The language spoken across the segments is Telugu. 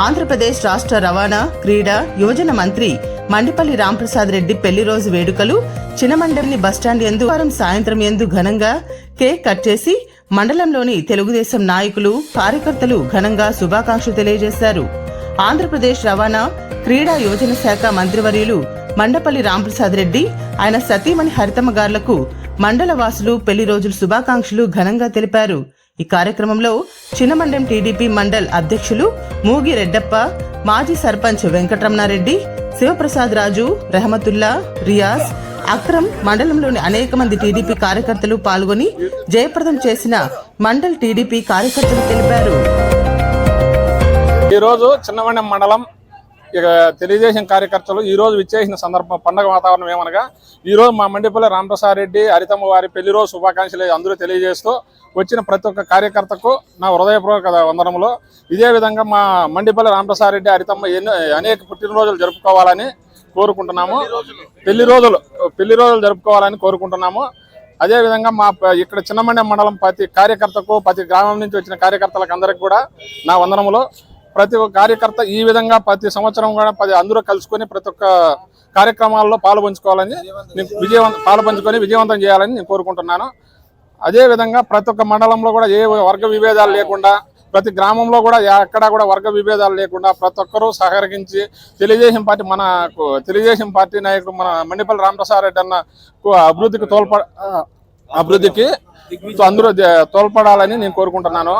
ఆంధ్రప్రదేశ్ రాష్ట్ర రవాణా క్రీడా యువజన మంత్రి మండిపల్లి రాంప్రసాద్ రెడ్డి పెళ్ళి రోజు వేడుకలు చినమండలి బస్టాండ్ ఎందు వారం సాయంత్రం ఎందు ఘనంగా కేక్ కట్ చేసి మండలంలోని తెలుగుదేశం నాయకులు కార్యకర్తలు ఘనంగా శుభాకాంక్షలు తెలియజేశారు. ఆంధ్రప్రదేశ్ రవాణా క్రీడా యువజన శాఖ మంత్రివర్యులు మండపల్లి రాంప్రసాద్ రెడ్డి ఆయన సతీమణి హరితమ్మ గారులకు మండల వాసులు పెళ్ళి రోజులు శుభాకాంక్షలు ఘనంగా తెలిపారు. ఈ కార్యక్రమంలో చిన్నమండెం టీడీపీ మండల్ అధ్యక్షులు మూగి రెడ్డప్ప మాజీ సర్పంచ్ వెంకటరమణారెడ్డి శివప్రసాద్ రాజు రెహమతుల్లా రియాజ్ అక్రమ్ మండలంలోని అనేక మంది టీడీపీ కార్యకర్తలు పాల్గొని జయప్రదం చేసిన మండల్ టీడీపీ కార్యకర్తలు తెలిపారు. ఈరోజు చిన్నమండెం మండలం ఇక తెలుగుదేశం కార్యకర్తలు ఈ రోజు విచ్చేసిన సందర్భం పండగ వాతావరణం ఏమనగా ఈ రోజు మా మండిపల్లి రామప్రసాద్ రెడ్డి హరితమ్మ వారి పెళ్ళి రోజు శుభాకాంక్షలు అందరూ తెలియజేస్తూ వచ్చిన ప్రతి ఒక్క కార్యకర్తకు నా హృదయపూర్వక వందనములు. ఇదే విధంగా మా మండిపల్లి రామప్రసాద్ రెడ్డి హరితమ్మ ఎన్నో అనేక పుట్టినరోజులు జరుపుకోవాలని కోరుకుంటున్నాము. పెళ్ళి రోజులు పెళ్ళి రోజులు జరుపుకోవాలని కోరుకుంటున్నాము. అదేవిధంగా మా ఇక్కడ చిన్నమండ మండలం ప్రతి కార్యకర్తకు ప్రతి గ్రామం నుంచి వచ్చిన కార్యకర్తలకు అందరికి కూడా నా వందనములు. ప్రతి ఒక్క కార్యకర్త ఈ విధంగా ప్రతి సంవత్సరం కూడా పది అందరూ కలుసుకొని ప్రతి ఒక్క కార్యక్రమాల్లో పాల్పంచుకోవాలని విజయవంత పాల్పంచుకొని విజయవంతం విజయవంతం చేయాలని నేను కోరుకుంటున్నాను. అదే విధంగా ప్రతి ఒక్క మండలంలో కూడా ఏ వర్గ విభేదాలు లేకుండా ప్రతి గ్రామంలో కూడా ఎక్కడా కూడా వర్గ విభేదాలు లేకుండా ప్రతి ఒక్కరూ సహకరించి తెలుగుదేశం పార్టీ మన తెలుగుదేశం పార్టీ నాయకుడు మన మండిపల్లి రామప్రసాద్ రెడ్డి అన్న అభివృద్ధికి తోల్ప అభివృద్ధికి అందరూ తోల్పడాలని నేను కోరుకుంటున్నాను.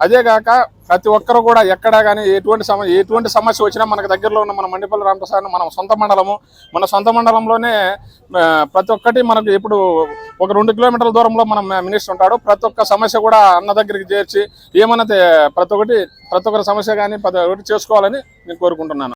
అదేగాక ప్రతి ఒక్కరు కూడా ఎక్కడా కానీ ఎటువంటి సమస్య ఎటువంటి సమస్య వచ్చినా మనకు దగ్గరలో ఉన్న మన మండిపల్లి రామప్రసాద్ మన సొంత మండలము మన సొంత మండలంలోనే ప్రతి ఒక్కటి మనకు ఇప్పుడు ఒక రెండు కిలోమీటర్ల దూరంలో మనం మినిస్టర్ ఉంటాడు. ప్రతి ఒక్క సమస్య కూడా అన్న దగ్గరికి చేర్చి ఏమన్నా ప్రతి ఒక్కటి ప్రతి ఒక్కరి సమస్య కానీ ప్రతి ఒక్కటి చేసుకోవాలని నేను కోరుకుంటున్నాను.